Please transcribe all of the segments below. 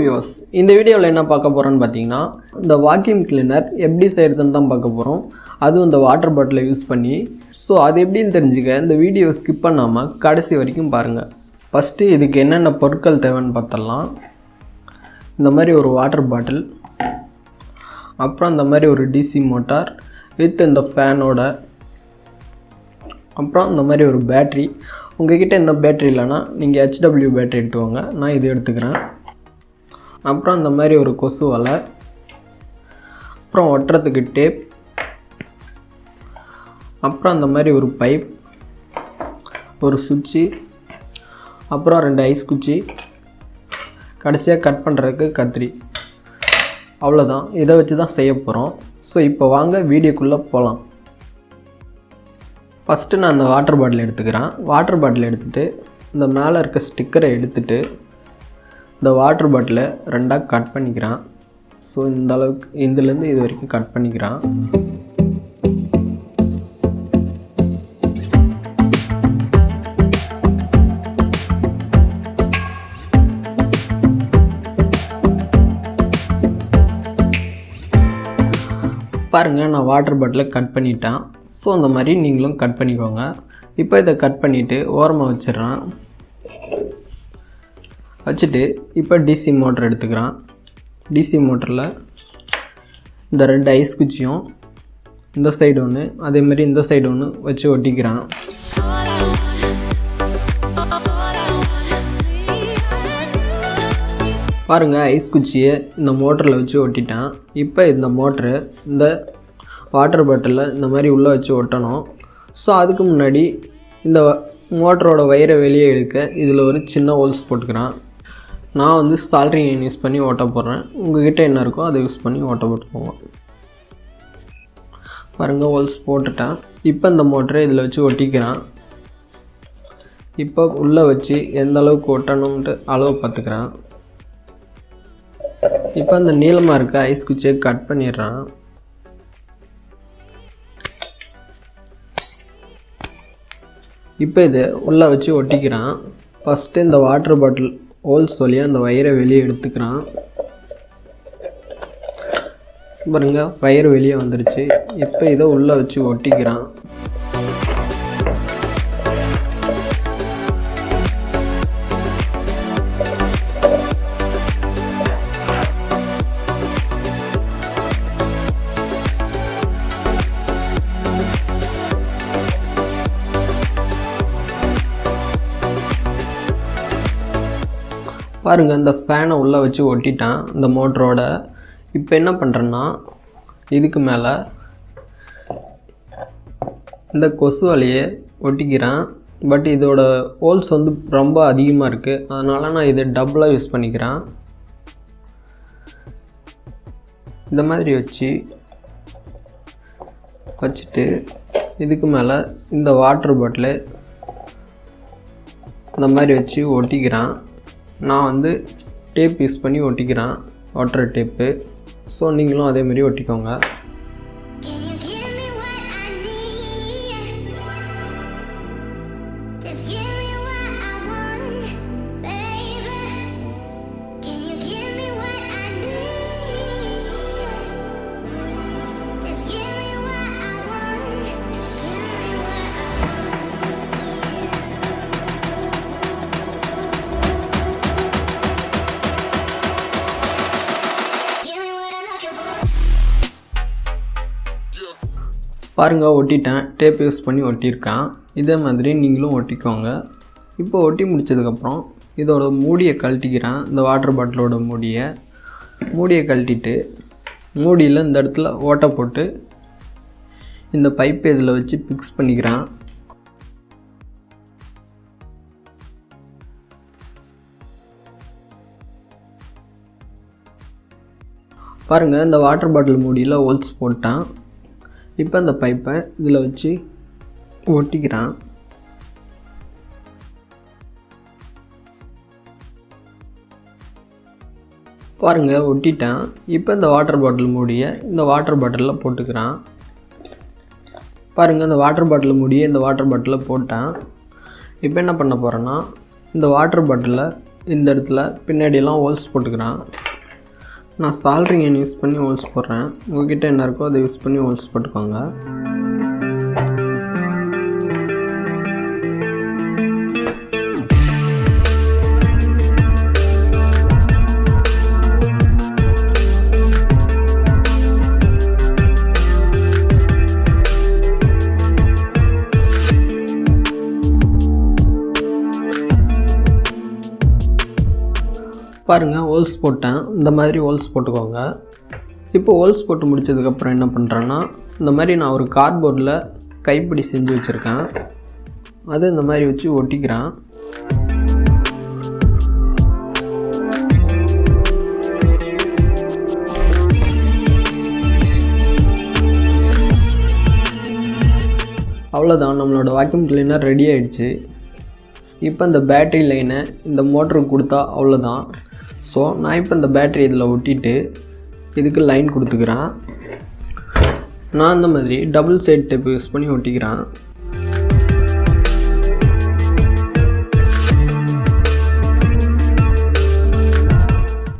Viewers இந்த வீடியோவில் என்ன பார்க்க போகிறோன்னு பார்த்தீங்கன்னா இந்த வாக்யூம் கிளீனர் எப்படி செய்கிறதுன்னு தான் பார்க்க போகிறோம் அதுவும் இந்த வாட்டர் பாட்டிலை யூஸ் பண்ணி. ஸோ அது எப்படின்னு தெரிஞ்சுக்க இந்த வீடியோ ஸ்கிப் பண்ணாமல் கடைசி வரைக்கும் பாருங்கள் ஃபஸ்ட்டு இதுக்கு என்னென்ன பொருட்கள் தேவைன்னு பார்த்தலாம் இந்த மாதிரி ஒரு வாட்டர் பாட்டில் அப்புறம் இந்த மாதிரி ஒரு டிசி மோட்டார் வித் இந்த ஃபேனோட அப்புறம் இந்த மாதிரி ஒரு பேட்ரி உங்ககிட்ட இந்த பேட்ரி இல்லைன்னா நீங்கள் ஹெச்டபிள்யூ பேட்ரி எடுத்துக்கோங்க. நான் இது எடுத்துக்கிறேன். அப்புறம் இந்த மாதிரி ஒரு கொசு வலை. அப்புறம் ஒட்டுறதுக்கு டேப். அப்புறம் அந்த மாதிரி ஒரு பைப். ஒரு சுவிட்சு. அப்புறம் ரெண்டு ஐஸ் குச்சி. கடைசியாக கட் பண்ணுறதுக்கு கத்திரி. அவ்வளோதான் இதை வச்சு தான் செய்ய போகிறோம் ஸோ இப்போ வாங்க வீடியோக்குள்ளே போகலாம் ஃபஸ்ட்டு நான் அந்த வாட்டர் பாட்டில் எடுத்துக்கிறேன். வாட்டர் பாட்டில் எடுத்துகிட்டு இந்த மேலே இருக்க ஸ்டிக்கரை எடுத்துகிட்டு இந்த வாட்டர் பாட்டிலை ரெண்டாக கட் பண்ணிக்கிறான். ஸோ இந்த அளவுக்கு இதுலேருந்து இது வரைக்கும் கட் பண்ணிக்கிறான். பாருங்கள் நான் வாட்டர் பாட்டிலை கட் பண்ணிட்டேன். ஸோ அந்த மாதிரி நீங்களும் கட் பண்ணிக்கோங்க. இப்போ இதை கட் பண்ணிவிட்டு ஓரமாக வச்சிடுறேன். வச்சுட்டு இப்போ டிசி மோட்டர் எடுத்துக்கிறான். டிசி மோட்டரில் இந்த ரெண்டு ஐஸ் குச்சியும் இந்த சைடு ஒன்று அதேமாரி இந்த சைடு ஒன்று வச்சு ஒட்டிக்கிறான். பாருங்கள் ஐஸ் குச்சியை இந்த மோட்டரில் வச்சு ஒட்டிட்டேன். இப்போ இந்த மோட்ரு இந்த வாட்டர் பாட்டிலில் இந்த மாதிரி உள்ளே வச்சு ஒட்டணும். ஸோ அதுக்கு முன்னாடி இந்த மோட்டரோட வயரை வெளியே எடுக்க இதில் ஒரு சின்ன ஹோல்ஸ் போட்டுக்கிறான். நான் வந்து சால்ட்ரிங் ஐன் யூஸ் பண்ணி ஓட்ட போடுறேன் உங்ககிட்ட என்ன இருக்கோ அதை யூஸ் பண்ணி ஓட்ட போட்டுக்கோங்க. பாருங்கள் ஹோல்ஸ் போட்டுட்டேன். இப்போ இந்த மோட்டரை இதில் வச்சு ஒட்டிக்கிறேன். இப்போ உள்ளே வச்சு எந்த அளவுக்கு ஒட்டணும்ன்ட்டு அளவு பார்த்துக்கிறேன். இப்போ அந்த நீளமாக இருக்க ஐஸ் குச்சியை கட் பண்ணிடுறேன். இப்போ இதை உள்ளே வச்சு ஒட்டிக்கிறேன். ஃபஸ்ட்டு இந்த வாட்டர் பாட்டில் ஹோல்ஸ் வழியாக அந்த வயரை வெளியே எடுத்துக்கிறான். பாருங்க வயர் வெளியே வந்துருச்சு. இப்போ இதை உள்ளே வச்சு ஒட்டிக்கிறான். பாருங்கள் இந்த ஃபேனை உள்ளே வச்சு ஒட்டிட்டேன் இந்த மோட்டரோட இப்போ என்ன பண்ணுறேன்னா இதுக்கு மேலே இந்த கொசு வலையை ஒட்டிக்கிறேன். பட் இதோட ஹோல்ஸ் வந்து ரொம்ப அதிகமாக இருக்குது அதனால் நான் இதை டபுளாக யூஸ் பண்ணிக்கிறேன். இந்த மாதிரி வச்சு வச்சுட்டு இதுக்கு மேலே இந்த வாட்டர் பாட்டிலு இந்த மாதிரி வச்சு ஒட்டிக்கிறேன். நான் வந்து டேப் யூஸ் பண்ணி ஒட்டிக்கிறேன். வாட்டர் டேப்பு ஸோ நீங்களும் அதேமாரி ஒட்டிக்கோங்க. பாருங்கள் ஒட்டிட்டேன். டேப் யூஸ் பண்ணி ஒட்டியிருக்கேன். இதே மாதிரி நீங்களும் ஒட்டிக்கோங்க. இப்போ ஒட்டி முடிச்சதுக்கப்புறம் இதோட மூடியை கழட்டிக்கிறேன். இந்த வாட்டர் பாட்டிலோட மூடியை. மூடியை கழட்டிட்டு மூடியில் இந்த இடத்துல ஓட்டை போட்டு இந்த பைப் இதில் வச்சு ஃபிக்ஸ் பண்ணிக்கிறேன். பாருங்கள் இந்த வாட்டர் பாட்டில் மூடியில் ஹோல்ஸ் போட்டேன். இப்போ இந்த பைப்பை இதில் வச்சு ஒட்டிக்கிறான் பாருங்கள் ஒட்டிட்டேன். இப்போ இந்த வாட்டர் பாட்டில் மூடியை இந்த வாட்டர் பாட்டிலில் போட்டுக்கிறான். பாருங்கள் இந்த வாட்டர் பாட்டில் மூடியை இந்த வாட்டர் பாட்டிலில் போட்டேன். இப்போ என்ன பண்ண போகிறேன்னா இந்த வாட்டர் பாட்டிலில் இந்த இடத்துல பின்னாடியெல்லாம் ஹோல்ஸ் போட்டுக்கிறான். நான் சால்ரிங் யூஸ் பண்ணி ஹோல்ஸ் போடுறேன்? உங்ககிட்ட என்ன இருக்கோ அதை யூஸ் பண்ணி ஹோல்ஸ் போட்டுக்கோங்க. பாருங்கள் ஹோல்ஸ் போட்டேன். இந்த மாதிரி ஹோல்ஸ் போட்டுக்கோங்க. இப்போ ஹோல்ஸ் போட்டு முடிச்சதுக்கப்புறம் என்ன பண்ணுறேன்னா இந்த மாதிரி நான் ஒரு கார்ட்போர்டில் கைப்பிடி செஞ்சு வச்சுருக்கேன். அது இந்த மாதிரி வச்சு ஒட்டிக்கிறேன். அவ்வளோதான் நம்மளோட வாக்யூம் கிளீனர் ரெடி ஆகிடுச்சு இப்போ இந்த பேட்ரி லைனை இந்த மோட்டருக்கு கொடுத்தா அவ்வளோதான் ஸோ நான் இப்போ இந்த பேட்டரி இதில் ஒட்டிட்டு இதுக்கு லைன் கொடுத்துக்கிறேன். நான் இந்த மாதிரி டபுள் சைட் டேப் யூஸ் பண்ணி ஒட்டிக்கிறேன்.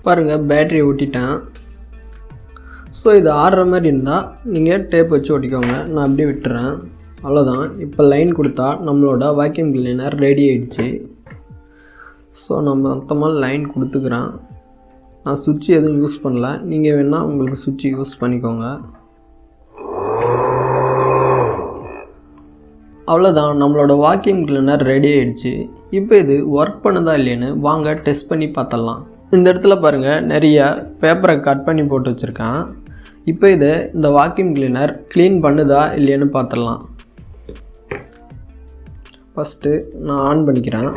பாருங்கள் பேட்ரி ஒட்டிட்டேன். ஸோ இது ஆடுற மாதிரி இருந்தால் நீங்கள் டேப் வச்சு ஒட்டிக்கோங்க. நான் அப்படியே விட்டுறேன். அவ்வளோதான் இப்போ லைன் கொடுத்தா நம்மளோட வாக்யூம் கிளீனர் ரெடி ஆகிடுச்சு ஸோ நம்ம மொத்தமாக லைன் கொடுத்துக்கிறேன். நான் சுவிட்ச் எதுவும் யூஸ் பண்ணல. நீங்கள் வேணால் உங்களுக்கு சுவிட்ச் யூஸ் பண்ணிக்கோங்க. அவ்வளோதான் நம்மளோட வாக்கியம் கிளீனர் ரெடி ஆகிடுச்சு இப்போ இது ஒர்க் பண்ணுதா இல்லைன்னு வாங்க டெஸ்ட் பண்ணி பார்த்தலாம் இந்த இடத்துல பாருங்கள் நிறைய பேப்பரை கட் பண்ணி போட்டு வச்சுருக்கேன். இப்போ இதை இந்த வாக்யூம் கிளீனர் க்ளீன் பண்ணுதா இல்லையான்னு பார்த்துடலாம். ஃபஸ்ட்டு நான் ஆன் பண்ணிக்கிறேன்.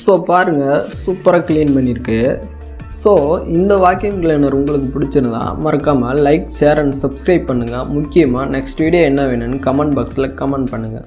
ஸோ பாருங்கள் சூப்பராக க்ளீன் பண்ணியிருக்கு. ஸோ இந்த வாக்கியம் கிளீனர் உங்களுக்கு பிடிச்சிருந்தா மறக்காமல் லைக் ஷேர் அண்ட் சப்ஸ்கிரைப் பண்ணுங்கள் முக்கியமாக நெக்ஸ்ட் வீடியோ என்ன வேணும்னு கமெண்ட் பாக்ஸில் கமெண்ட் பண்ணுங்கள்